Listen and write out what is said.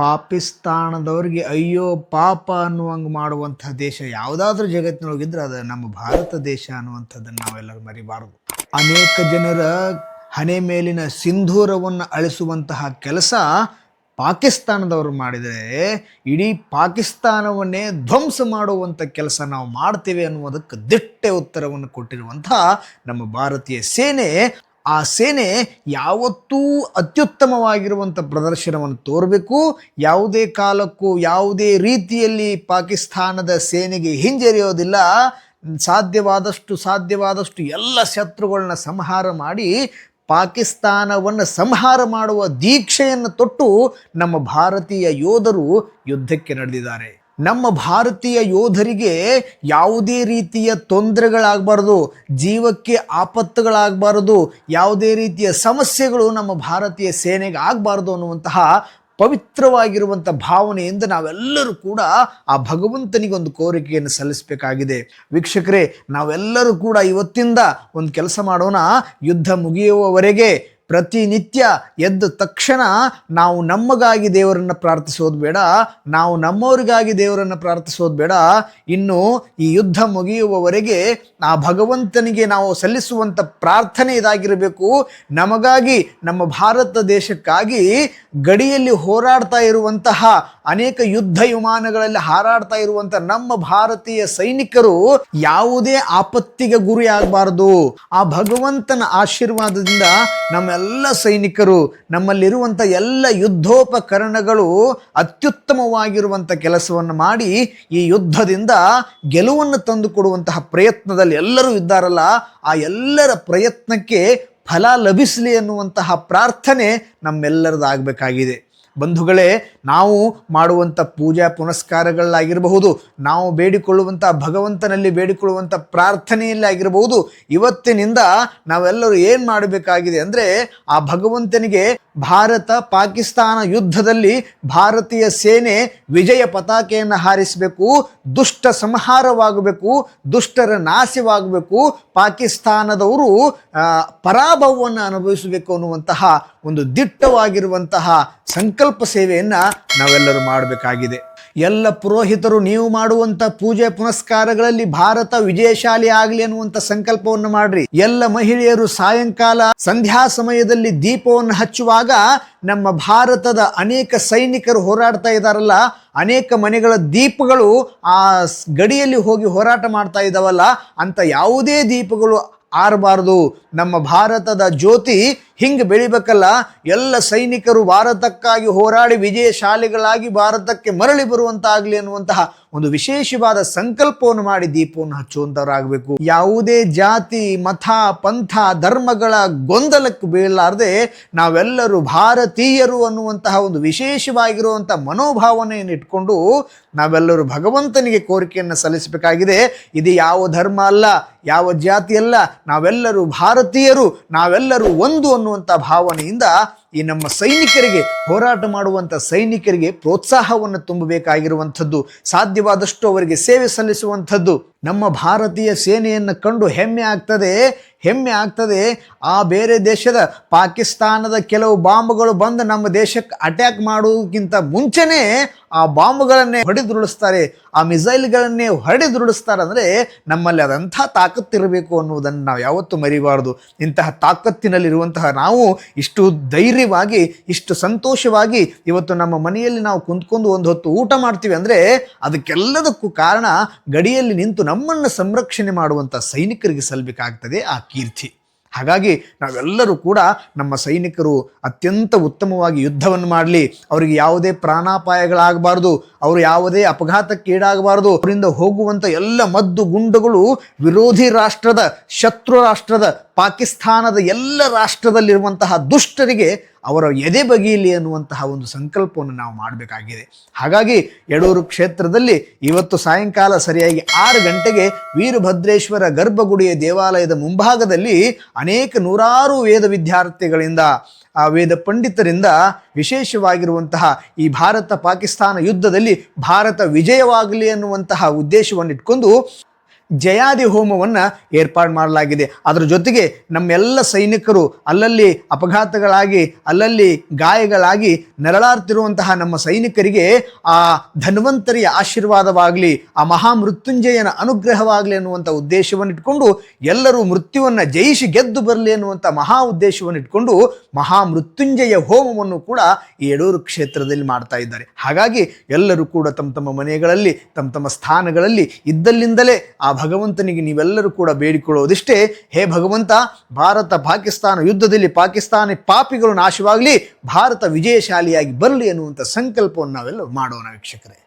ಪಾಕಿಸ್ತಾನದವ್ರಿಗೆ ಅಯ್ಯೋ ಪಾಪ ಅನ್ನುವಂಗೆ ಮಾಡುವಂಥ ದೇಶ ಯಾವುದಾದ್ರೂ ಜಗತ್ತಿನೊಳಗಿದ್ರೆ ಅದು ನಮ್ಮ ಭಾರತ ದೇಶ ಅನ್ನುವಂಥದ್ದನ್ನು ನಾವೆಲ್ಲರೂ ಮರಿಬಾರದು. ಅನೇಕ ಜನರ ಹಣೆ ಮೇಲಿನ ಸಿಂಧೂರವನ್ನು ಅಳಿಸುವಂತಹ ಕೆಲಸ ಪಾಕಿಸ್ತಾನದವರು ಮಾಡಿದರೆ ಇಡೀ ಪಾಕಿಸ್ತಾನವನ್ನೇ ಧ್ವಂಸ ಮಾಡುವಂಥ ಕೆಲಸ ನಾವು ಮಾಡ್ತೇವೆ ಅನ್ನುವುದಕ್ಕೆ ದಿಟ್ಟೆ ಉತ್ತರವನ್ನು ಕೊಟ್ಟಿರುವಂಥ ನಮ್ಮ ಭಾರತೀಯ ಸೇನೆ ಆ ಸೇನೆ ಯಾವತ್ತೂ ಅತ್ಯುತ್ತಮವಾಗಿರುವಂಥ ಪ್ರದರ್ಶನವನ್ನು ತೋರಬೇಕು. ಯಾವುದೇ ಕಾಲಕ್ಕೂ ಯಾವುದೇ ರೀತಿಯಲ್ಲಿ ಪಾಕಿಸ್ತಾನದ ಸೇನೆಗೆ ಹಿಂಜರಿಯೋದಿಲ್ಲ. ಸಾಧ್ಯವಾದಷ್ಟು ಸಾಧ್ಯವಾದಷ್ಟು ಎಲ್ಲ ಶತ್ರುಗಳನ್ನ ಸಂಹಾರ ಮಾಡಿ ಪಾಕಿಸ್ತಾನವನ್ನು ಸಂಹಾರ ಮಾಡುವ ದೀಕ್ಷೆಯನ್ನು ತೊಟ್ಟು ನಮ್ಮ ಭಾರತೀಯ ಯೋಧರು ಯುದ್ಧಕ್ಕೆ ನಡೆದಿದ್ದಾರೆ. ನಮ್ಮ ಭಾರತೀಯ ಯೋಧರಿಗೆ ಯಾವುದೇ ರೀತಿಯ ತೊಂದರೆಗಳಾಗಬಾರ್ದು, ಜೀವಕ್ಕೆ ಆಪತ್ತುಗಳಾಗಬಾರದು, ಯಾವುದೇ ರೀತಿಯ ಸಮಸ್ಯೆಗಳು ನಮ್ಮ ಭಾರತೀಯ ಸೇನೆಗೆ ಆಗಬಾರ್ದು ಅನ್ನುವಂತಹ ಪವಿತ್ರವಾಗಿರುವಂಥ ಭಾವನೆಯಿಂದ ನಾವೆಲ್ಲರೂ ಕೂಡ ಆ ಭಗವಂತನಿಗೆ ಒಂದು ಕೋರಿಕೆಯನ್ನು ಸಲ್ಲಿಸಬೇಕಾಗಿದೆ. ವೀಕ್ಷಕರೇ, ನಾವೆಲ್ಲರೂ ಕೂಡ ಇವತ್ತಿಂದ ಒಂದು ಕೆಲಸ ಮಾಡೋಣ. ಯುದ್ಧ ಮುಗಿಯುವವರೆಗೆ ಪ್ರತಿನಿತ್ಯ ಎದ್ದ ತಕ್ಷಣ ನಾವು ನಮಗಾಗಿ ದೇವರನ್ನು ಪ್ರಾರ್ಥಿಸೋದು ಬೇಡ, ನಾವು ನಮ್ಮವರಿಗಾಗಿ ದೇವರನ್ನು ಪ್ರಾರ್ಥಿಸೋದು ಬೇಡ. ಇನ್ನು ಈ ಯುದ್ಧ ಮುಗಿಯುವವರೆಗೆ ಆ ಭಗವಂತನಿಗೆ ನಾವು ಸಲ್ಲಿಸುವಂಥ ಪ್ರಾರ್ಥನೆ ಇದಾಗಿರಬೇಕು. ನಮಗಾಗಿ, ನಮ್ಮ ಭಾರತ ದೇಶಕ್ಕಾಗಿ ಗಡಿಯಲ್ಲಿ ಹೋರಾಡ್ತಾ ಇರುವಂತಹ ಅನೇಕ ಯುದ್ಧ ವಿಮಾನಗಳಲ್ಲಿ ಹಾರಾಡ್ತಾ ಇರುವಂಥ ನಮ್ಮ ಭಾರತೀಯ ಸೈನಿಕರು ಯಾವುದೇ ಆಪತ್ತಿಗೆ ಗುರಿ ಆಗಬಾರದು ಆ ಭಗವಂತನ ಆಶೀರ್ವಾದದಿಂದ ನಮ್ಮೆಲ್ಲ ಸೈನಿಕರು ನಮ್ಮಲ್ಲಿರುವಂಥ ಎಲ್ಲ ಯುದ್ಧೋಪಕರಣಗಳು ಅತ್ಯುತ್ತಮವಾಗಿರುವಂಥ ಕೆಲಸವನ್ನು ಮಾಡಿ ಈ ಯುದ್ಧದಿಂದ ಗೆಲುವನ್ನು ತಂದುಕೊಡುವಂತಹ ಪ್ರಯತ್ನದಲ್ಲಿ ಎಲ್ಲರೂ ಇದ್ದಾರಲ್ಲ, ಆ ಎಲ್ಲರ ಪ್ರಯತ್ನಕ್ಕೆ ಫಲ ಲಭಿಸಲಿ ಅನ್ನುವಂತಹ ಪ್ರಾರ್ಥನೆ ನಮ್ಮೆಲ್ಲರದಾಗಬೇಕಾಗಿದೆ. ಬಂಧುಗಳೇ, ನಾವು ಮಾಡುವಂಥ ಪೂಜಾ ಪುನಸ್ಕಾರಗಳಾಗಿರಬಹುದು, ನಾವು ಬೇಡಿಕೊಳ್ಳುವಂಥ ಭಗವಂತನಲ್ಲಿ ಬೇಡಿಕೊಳ್ಳುವಂಥ ಪ್ರಾರ್ಥನೆಯಲ್ಲಿ ಆಗಿರಬಹುದು, ಇವತ್ತಿನಿಂದ ನಾವೆಲ್ಲರೂ ಏನು ಮಾಡಬೇಕಾಗಿದೆ ಅಂದರೆ ಆ ಭಗವಂತನಿಗೆ ಭಾರತ ಪಾಕಿಸ್ತಾನ ಯುದ್ಧದಲ್ಲಿ ಭಾರತೀಯ ಸೇನೆ ವಿಜಯ ಪತಾಕೆಯನ್ನು ಹಾರಿಸಬೇಕು, ದುಷ್ಟ ಸಂಹಾರವಾಗಬೇಕು, ದುಷ್ಟರ ನಾಶವಾಗಬೇಕು, ಪಾಕಿಸ್ತಾನದವರು ಪರಾಭವವನ್ನು ಅನುಭವಿಸಬೇಕು ಅನ್ನುವಂತಹ ಒಂದು ದಿಟ್ಟವಾಗಿರುವಂತಹ ಸಂಕಲ್ಪ ಸೇವೆಯನ್ನು ನಾವೆಲ್ಲರೂ ಮಾಡಬೇಕಾಗಿದೆ. ಎಲ್ಲ ಪುರೋಹಿತರು ನೀವು ಮಾಡುವಂಥ ಪೂಜೆ ಪುನಸ್ಕಾರಗಳಲ್ಲಿ ಭಾರತ ವಿಜಯಶಾಲಿ ಆಗಲಿ ಅನ್ನುವಂಥ ಸಂಕಲ್ಪವನ್ನು ಮಾಡ್ರಿ. ಎಲ್ಲ ಮಹಿಳೆಯರು ಸಾಯಂಕಾಲ ಸಂಧ್ಯಾ ಸಮಯದಲ್ಲಿ ದೀಪವನ್ನು ಹಚ್ಚುವಾಗ ನಮ್ಮ ಭಾರತದ ಅನೇಕ ಸೈನಿಕರು ಹೋರಾಡ್ತಾ ಇದ್ದಾರಲ್ಲ, ಅನೇಕ ಮನೆಗಳ ದೀಪಗಳು ಆ ಗಡಿಯಲ್ಲಿ ಹೋಗಿ ಹೋರಾಟ ಮಾಡ್ತಾ ಇದ್ದಾವಲ್ಲ, ಅಂತ ಯಾವುದೇ ದೀಪಗಳು ಆರಬಾರದು. ನಮ್ಮ ಭಾರತದ ಜ್ಯೋತಿ ಹಿಂಗೆ ಬೆಳಿಬೇಕಲ್ಲ? ಎಲ್ಲ ಸೈನಿಕರು ಭಾರತಕ್ಕಾಗಿ ಹೋರಾಡಿ ವಿಜಯಶಾಲಿಗಳಾಗಿ ಭಾರತಕ್ಕೆ ಮರಳಿ ಬರುವಂತಾಗಲಿ ಅನ್ನುವಂತಹ ಒಂದು ವಿಶೇಷವಾದ ಸಂಕಲ್ಪವನ್ನು ಮಾಡಿ ದೀಪವನ್ನು ಹಚ್ಚುವಂಥವರಾಗಬೇಕು. ಯಾವುದೇ ಜಾತಿ, ಮತ, ಪಂಥ, ಧರ್ಮಗಳ ಗೊಂದಲಕ್ಕೆ ಬೀಳಲಾರದೆ ನಾವೆಲ್ಲರೂ ಭಾರತೀಯರು ಅನ್ನುವಂತಹ ಒಂದು ವಿಶೇಷವಾಗಿರುವಂಥ ಮನೋಭಾವನೆಯನ್ನು ಇಟ್ಕೊಂಡು ನಾವೆಲ್ಲರೂ ಭಗವಂತನಿಗೆ ಕೋರಿಕೆಯನ್ನು ಸಲ್ಲಿಸಬೇಕಾಗಿದೆ. ಇದು ಯಾವ ಧರ್ಮ ಅಲ್ಲ, ಯಾವ ಜಾತಿ ಅಲ್ಲ, ನಾವೆಲ್ಲರೂ ಭಾರತೀಯರು, ನಾವೆಲ್ಲರೂ ಒಂದು ಅನ್ನುವಂಥ ಭಾವನೆಯಿಂದ ಈ ನಮ್ಮ ಸೈನಿಕರಿಗೆ ಹೋರಾಟ ಮಾಡುವಂಥ ಸೈನಿಕರಿಗೆ ಪ್ರೋತ್ಸಾಹವನ್ನು ತುಂಬಬೇಕಾಗಿರುವಂಥದ್ದು ಸಾಧ್ಯವಾದಷ್ಟು ಅವರಿಗೆ ಸೇವೆ ಸಲ್ಲಿಸುವಂಥದ್ದು. ನಮ್ಮ ಭಾರತೀಯ ಸೇನೆಯನ್ನು ಕಂಡು ಹೆಮ್ಮೆ ಆಗ್ತದೆ ಹೆಮ್ಮೆ ಆಗ್ತದೆ. ಆ ಬೇರೆ ದೇಶದ ಪಾಕಿಸ್ತಾನದ ಕೆಲವು ಬಾಂಬ್ಗಳು ಬಂದು ನಮ್ಮ ದೇಶಕ್ಕೆ ಅಟ್ಯಾಕ್ ಮಾಡುವುದಕ್ಕಿಂತ ಮುಂಚೆನೇ ಆ ಬಾಂಬ್ಗಳನ್ನೇ ಹೊಡೆದುರುಳಿಸ್ತಾರೆ. ಆ ಮಿಸೈಲ್ಗಳನ್ನೇ ಹೊಡೆದುರುಳಿಸ್ತಾರೆ ಅಂದರೆ ನಮ್ಮಲ್ಲಿ ಅದಂಥ ತಾಕತ್ತಿರಬೇಕು ಅನ್ನುವುದನ್ನು ನಾವು ಯಾವತ್ತೂ ಮರಿಬಾರ್ದು. ಇಂತಹ ತಾಕತ್ತಿನಲ್ಲಿರುವಂತಹ ನಾವು ಇಷ್ಟು ಧೈರ್ಯವಾಗಿ, ಇಷ್ಟು ಸಂತೋಷವಾಗಿ ಇವತ್ತು ನಮ್ಮ ಮನೆಯಲ್ಲಿ ನಾವು ಕುಂತ್ಕೊಂಡು ಒಂದು ಹೊತ್ತು ಊಟ ಮಾಡ್ತೀವಿ ಅಂದರೆ ಅದಕ್ಕೆಲ್ಲದಕ್ಕೂ ಕಾರಣ ಗಡಿಯಲ್ಲಿ ನಿಂತು ನಮ್ಮನ್ನು ಸಂರಕ್ಷಣೆ ಮಾಡುವಂಥ ಸೈನಿಕರಿಗೆ ಸಲ್ಲಬೇಕಾಗ್ತದೆ ಆ ಕೀರ್ತಿ. ಹಾಗಾಗಿ ನಾವೆಲ್ಲರೂ ಕೂಡ ನಮ್ಮ ಸೈನಿಕರು ಅತ್ಯಂತ ಉತ್ತಮವಾಗಿ ಯುದ್ಧವನ್ನು ಮಾಡಲಿ, ಅವರಿಗೆ ಯಾವುದೇ ಪ್ರಾಣಾಪಾಯಗಳಾಗಬಾರ್ದು, ಅವರು ಯಾವುದೇ ಅಪಘಾತಕ್ಕೀಡಾಗಬಾರ್ದು, ಅವರಿಂದ ಹೋಗುವಂಥ ಎಲ್ಲ ಮದ್ದು ಗುಂಡುಗಳು ವಿರೋಧಿ ರಾಷ್ಟ್ರದ, ಶತ್ರು ರಾಷ್ಟ್ರದ, ಪಾಕಿಸ್ತಾನದ ಎಲ್ಲ ರಾಷ್ಟ್ರದಲ್ಲಿರುವಂತಹ ದುಷ್ಟರಿಗೆ ಅವರ ಎದೆ ಬಗೆಯಲಿ ಅನ್ನುವಂತಹ ಒಂದು ಸಂಕಲ್ಪವನ್ನು ನಾವು ಮಾಡಬೇಕಾಗಿದೆ. ಹಾಗಾಗಿ ಯಡೂರು ಕ್ಷೇತ್ರದಲ್ಲಿ ಇವತ್ತು ಸಾಯಂಕಾಲ ಸರಿಯಾಗಿ ಆರು ಗಂಟೆಗೆ ವೀರಭದ್ರೇಶ್ವರ ಗರ್ಭಗುಡಿಯ ದೇವಾಲಯದ ಮುಂಭಾಗದಲ್ಲಿ ಅನೇಕ ನೂರಾರು ವೇದ ವಿದ್ಯಾರ್ಥಿಗಳಿಂದ, ಆ, ವೇದ ಪಂಡಿತರಿಂದ ವಿಶೇಷವಾಗಿರುವಂತಹ ಈ ಭಾರತ ಪಾಕಿಸ್ತಾನ ಯುದ್ಧದಲ್ಲಿ ಭಾರತ ವಿಜಯವಾಗಲಿ ಅನ್ನುವಂತಹ ಉದ್ದೇಶವನ್ನು ಇಟ್ಕೊಂಡು ಜಯಾದಿ ಹೋಮವನ್ನು ಏರ್ಪಾಡು ಮಾಡಲಾಗಿದೆ. ಅದರ ಜೊತೆಗೆ ನಮ್ಮೆಲ್ಲ ಸೈನಿಕರು ಅಲ್ಲಲ್ಲಿ ಅಪಘಾತಗಳಾಗಿ, ಅಲ್ಲಲ್ಲಿ ಗಾಯಗಳಾಗಿ ನರಳಾರ್ತಿರುವಂತಹ ನಮ್ಮ ಸೈನಿಕರಿಗೆ ಆ ಧನ್ವಂತರಿಯ ಆಶೀರ್ವಾದವಾಗಲಿ, ಆ ಮಹಾಮೃತ್ಯುಂಜಯನ ಅನುಗ್ರಹವಾಗಲಿ ಅನ್ನುವಂಥ ಉದ್ದೇಶವನ್ನು ಇಟ್ಕೊಂಡು ಎಲ್ಲರೂ ಮೃತ್ಯುವನ್ನು ಜಯಿಸಿ ಗೆದ್ದು ಬರಲಿ ಅನ್ನುವಂಥ ಮಹಾ ಉದ್ದೇಶವನ್ನು ಇಟ್ಕೊಂಡು ಮಹಾಮೃತ್ಯುಂಜಯ ಹೋಮವನ್ನು ಕೂಡ ಈ ಯಡೂರು ಕ್ಷೇತ್ರದಲ್ಲಿ ಮಾಡ್ತಾ ಇದ್ದಾರೆ. ಹಾಗಾಗಿ ಎಲ್ಲರೂ ಕೂಡ ತಮ್ಮ ತಮ್ಮ ಮನೆಗಳಲ್ಲಿ, ತಮ್ಮ ತಮ್ಮ ಸ್ಥಾನಗಳಲ್ಲಿ ಇದ್ದಲ್ಲಿಂದಲೇ ಆ ಭಗವಂತನಿಗೆ ನೀವೆಲ್ಲರೂ ಕೂಡ ಬೇಡಿಕೊಳ್ಳುವುದಿಷ್ಟೇ, ಹೇ ಭಗವಂತ, ಭಾರತ ಪಾಕಿಸ್ತಾನ ಯುದ್ಧದಲ್ಲಿ ಪಾಕಿಸ್ತಾನಿ ಪಾಪಿಗಳು ನಾಶವಾಗಲಿ, ಭಾರತ ವಿಜಯಶಾಲಿಯಾಗಿ ಬರಲಿ ಅನ್ನುವಂಥ ಸಂಕಲ್ಪವನ್ನು ನಾವೆಲ್ಲ ಮಾಡೋಣ ವೀಕ್ಷಕರೇ.